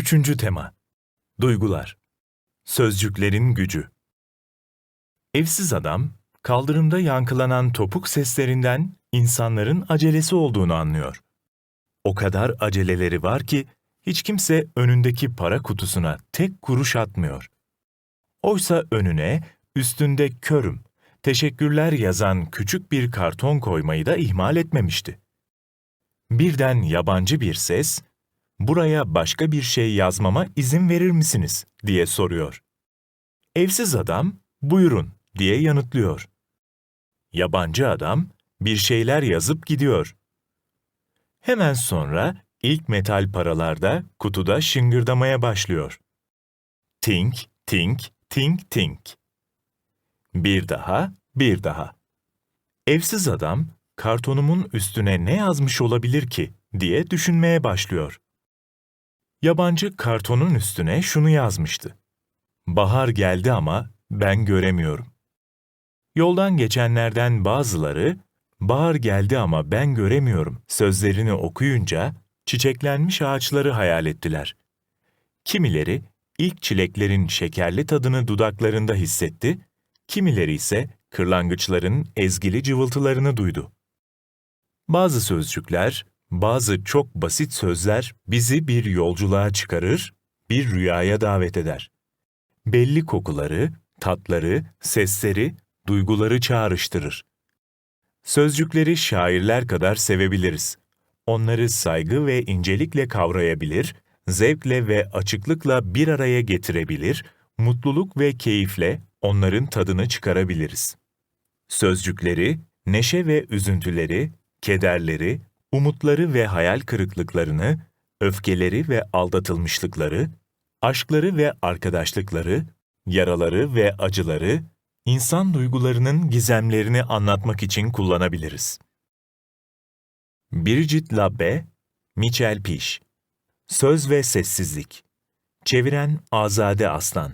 Üçüncü tema. Duygular. Sözcüklerin gücü. Evsiz adam, kaldırımda yankılanan topuk seslerinden insanların acelesi olduğunu anlıyor. O kadar aceleleri var ki hiç kimse önündeki para kutusuna tek kuruş atmıyor. Oysa önüne üstünde körüm, teşekkürler yazan küçük bir karton koymayı da ihmal etmemişti. Birden yabancı bir ses, buraya başka bir şey yazmama izin verir misiniz diye soruyor. Evsiz adam, buyurun diye yanıtlıyor. Yabancı adam bir şeyler yazıp gidiyor. Hemen sonra ilk metal paralarda kutuda şıngırdamaya başlıyor. Tink, tink, tink, tink. Bir daha, bir daha. Evsiz adam, kartonumun üstüne ne yazmış olabilir ki diye düşünmeye başlıyor. Yabancı kartonun üstüne şunu yazmıştı. Bahar geldi ama ben göremiyorum. Yoldan geçenlerden bazıları, bahar geldi ama ben göremiyorum sözlerini okuyunca çiçeklenmiş ağaçları hayal ettiler. Kimileri ilk çileklerin şekerli tadını dudaklarında hissetti, kimileri ise kırlangıçların ezgili cıvıltılarını duydu. Bazı sözcükler, bazı çok basit sözler bizi bir yolculuğa çıkarır, bir rüyaya davet eder. Belli kokuları, tatları, sesleri, duyguları çağrıştırır. Sözcükleri şairler kadar sevebiliriz. Onları saygı ve incelikle kavrayabilir, zevkle ve açıklıkla bir araya getirebilir, mutluluk ve keyifle onların tadını çıkarabiliriz. Sözcükleri, neşe ve üzüntüleri, kederleri, umutları ve hayal kırıklıklarını, öfkeleri ve aldatılmışlıkları, aşkları ve arkadaşlıkları, yaraları ve acıları, insan duygularının gizemlerini anlatmak için kullanabiliriz. Bridget Labbe, Michel Piş Söz ve Sessizlik. Çeviren Azade Aslan